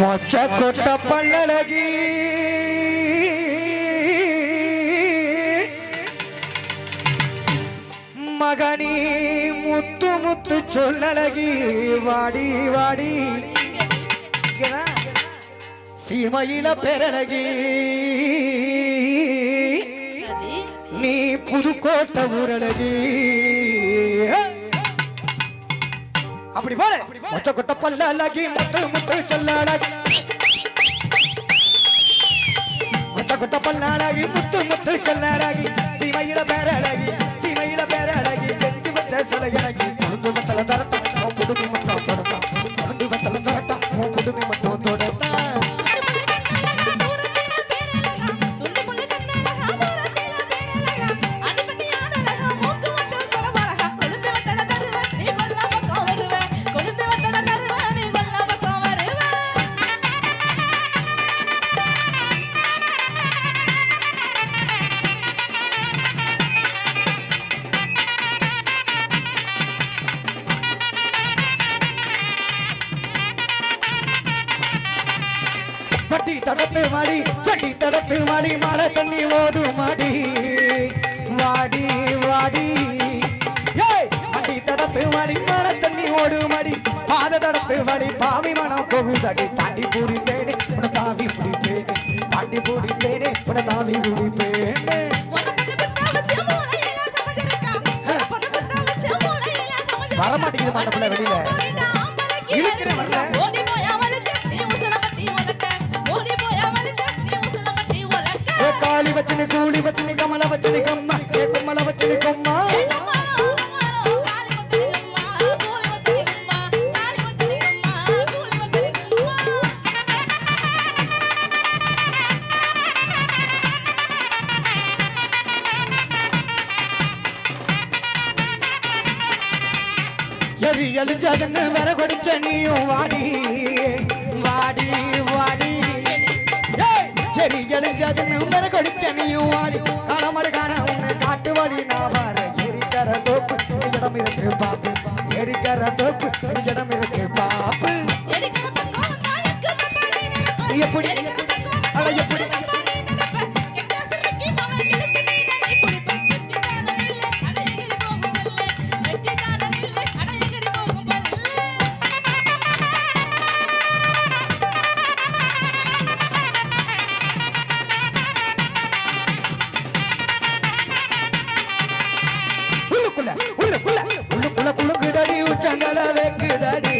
மொச்ச கொட்ட பல்லழகி. மகனி முத்து முத்து சொல்லழகி. வாடி வாடி. சீமையில பெறழகி நீ புதுக்கோட்டை ஊரழகி. அப்படி போல மொச்ச கொட்ட பல்லழகி முத்து முத்து சொல்லழகி மொச்ச கொட்ட பல்லழகி முத்து முத்து சொல்லழகி சீமையில பேரழகி சீமையில பேரழகி செஞ்சு வச்ச சிலையழகி குடும்பி மத்தல தரட்டம். உன் குடுமி மட்டும் பட்டி தடத்து மாடி பட்டி தடத்து மாடி மழை தண்ணி ஓடு மாடி. வாடி வாடி. பட்டி தடத்து மாடி மழை தண்ணி ஓடு மாடி. பாத தடத்து மாடி பாவி மனம் போகுதடி தாண்டி பூரி தேடி உன தாவி புடி பேடு தாண்டி பூடி தேடி உன தாவி புடி பேடு வரமாட்டேங்குது மண்டபத்துல வெளியில. இருக்கிற வரல. ஏ காளி வச்சினி கூலி வச்சினி கமல வச்சினி கம்மா. ஏ கும்மல வச்சினி கொம்மா. எரி எழுஞ்சதுன்னு வர கொடுத்த நீயும் வாடி வாடி வாடி. எரி எழுஞ்சதுன்னு வர கொடுத்த நீயும் வாடி. காலமடு காண உன்னை காட்டு வழி நான் வர எரிக்கர தோப்பு இடம் இருக்கு பாப்பு. எரிக்கர தோப்பு இடம் இருக்கு பாப்பு. எப்படி அட எப்படி. உள்ளுக்குள்ள உள்ளுக்குள்ள உள்ளுக்குள்ள குளுக்குதடி உச்சங்கள வைக்குதடி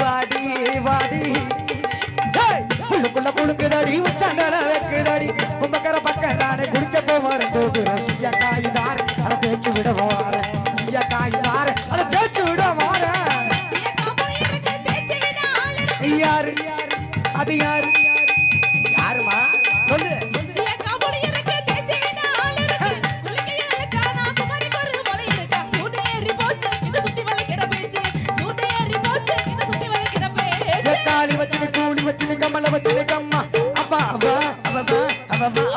வாடி வாடி. ஏய், உள்ளுக்குள்ள குளுக்குதடி உச்சங்கள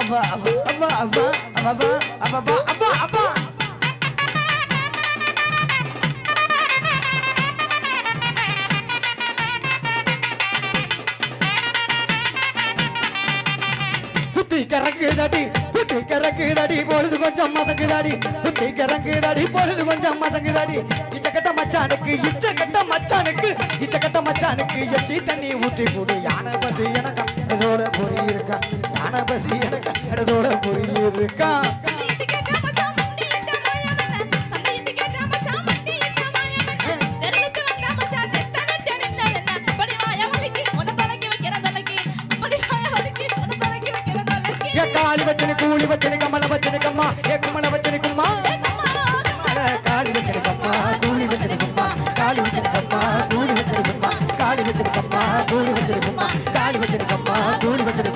அவவா அவா அவ அவா அவா அவவா அப்பா அப்பா புத்தி கறக்குதடி புத்தி கறக்குதடி பொழுது கொஞ்சம் மசங்குதடி புத்தி கறக்குதடி பொழுது கொஞ்சம் மசங்குதடி இச்சக்கட்ட மச்சானுக்கு இச்சக்கட்ட மச்சானுக்கு இச்சக்கட்ட மச்சானுக்கு எச்சி தண்ணி ஊத்தி கூடு. யானை பசி எனக்கு யானை பசி எனக்கு புரியிருக்கா காளி வச்சனு கூலி வச்சனு கமல வச்சனு கம்மா. ஏ கமல வச்சனு கும்மா. காளி வச்சனு கம்மா. கூலி வச்சனு கம்மா. காளி வச்சனு கம்மா. கூலி வச்சனு கம்மா. காளி வச்சனு கம்மா. கூலி வச்சனு கம்மா. காளி வச்சனு கம்மா. கூலி வச்சனு